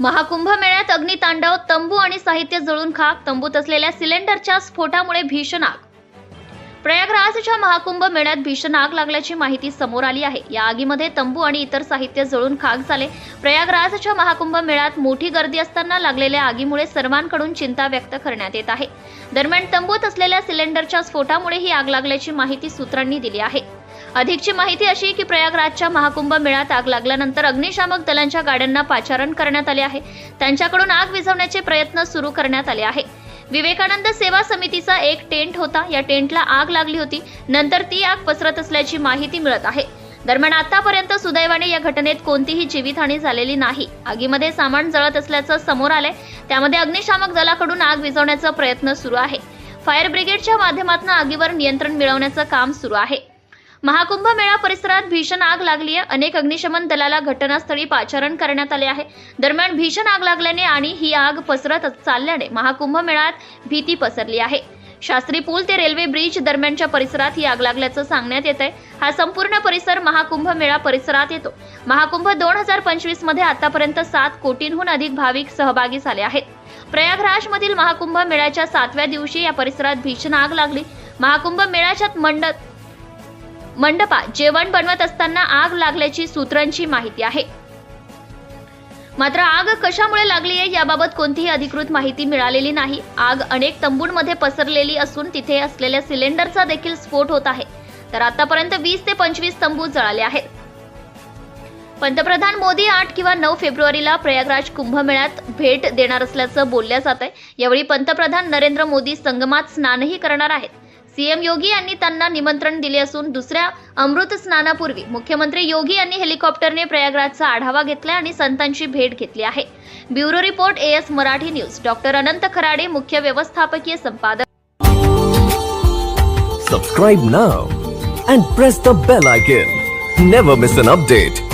महाकुंभ मेळ्यात अग्नितांडव तंबू आणि साहित्य जळून खाक तंबूत असलेल्या सिलेंडरच्या स्फोटामुळे भीषण आग. प्रयागराजच्या महाकुंभ मेळ्यात भीषण आग लागल्याची माहिती समोर आली आहे. या आगीमध्ये तंबू आणि इतर साहित्य जळून खाक झाले. प्रयागराजच्या महाकुंभ मेळ्यात मोठी गर्दी असताना लागलेल्या आगीमुळे सर्वांकडून चिंता व्यक्त करण्यात येत आहे. दरम्यान तंबूत असलेल्या सिलेंडरच्या स्फोटामुळे ही आग लागल्याची माहिती सूत्रांनी दिली आहे. अधिकची माहिती अशी की प्रयागराजच्या महाकुंभ मेळ्यात आग लागल्यानंतर अग्निशामक दलांच्या गाड्यांना पाचारण करण्यात आले आहे. त्यांच्याकडून आग विझवण्याचे प्रयत्न सुरू करण्यात आले आहे. विवेकानंद सेवा समितीचा एक टेंट होता. या टेंटला आग लागली होती. नंतर ती आग पसरत असल्याची माहिती मिळत आहे. दरम्यान आतापर्यंत सुदैवाने या घटनेत कोणतीही जीवितहानी झालेली नाही. आगीमध्ये सामान जळत असल्याचं समोर आलंय. त्यामध्ये अग्निशामक दलाकडून आग विझवण्याचा प्रयत्न सुरू आहे. फायर ब्रिगेडच्या माध्यमातून आगीवर नियंत्रण मिळवण्याचं काम सुरू आहे. महाकुंभ मेळा परिसरात भीषण आग लागली आहे. अनेक अग्निशमन दलाला घटनास्थळी पाचारण करण्यात आले आहे. दरम्यान भीषण आग लागल्याने आणि ही आग पसरत चालल्याने महाकुंभ मेळ्यात भीती पसरली आहे. शास्त्री पूल ते रेल्वे ब्रिज दरम्यानच्या परिसरात ही आग लागल्याचं सांगण्यात येत आहे. हा संपूर्ण परिसर महाकुंभ मेळा परिसरात येतो. महाकुंभ दोन हजार पंचवीसमध्ये आतापर्यंत सात कोटींहून अधिक भाविक सहभागी झाले आहेत. प्रयागराजमधील महाकुंभ मेळ्याच्या सातव्या दिवशी या परिसरात भीषण आग लागली. महाकुंभ मेळ्याच्या मंडप मंडपात जेवण बनवत असताना आग लागल्याची सूत्रांची माहिती आहे. मात्र आग कशामुळे लागली आहे याबाबत कोणतीही अधिकृत माहिती मिळालेली नाही. आग अनेक तंबूंमध्ये पसरलेली असून तिथे असलेल्या सिलेंडरचा देखील स्फोट होत आहे. तर आतापर्यंत वीस ते पंचवीस तंबू जळाले आहेत. पंतप्रधान मोदी आठ किंवा नऊ फेब्रुवारीला प्रयागराज कुंभमेळ्यात भेट देणार असल्याचं बोलल्या जात आहे. यावेळी पंतप्रधान नरेंद्र मोदी संगमात स्नानही करणार आहेत. सीएम योगी यांनी त्यांना निमंत्रण दिले असून दुसऱ्या अमृत स्नानापूर्वी मुख्यमंत्री योगी यांनी हेलिकॉप्टरने प्रयागराजचा आढावा घेतला आणि संतांची भेट घेतली आहे. Bureau report AS Marathi news. Doctor Anant Kharade मुख्य व्यवस्थापकीय संपादक. Subscribe now and press the bell icon never miss an update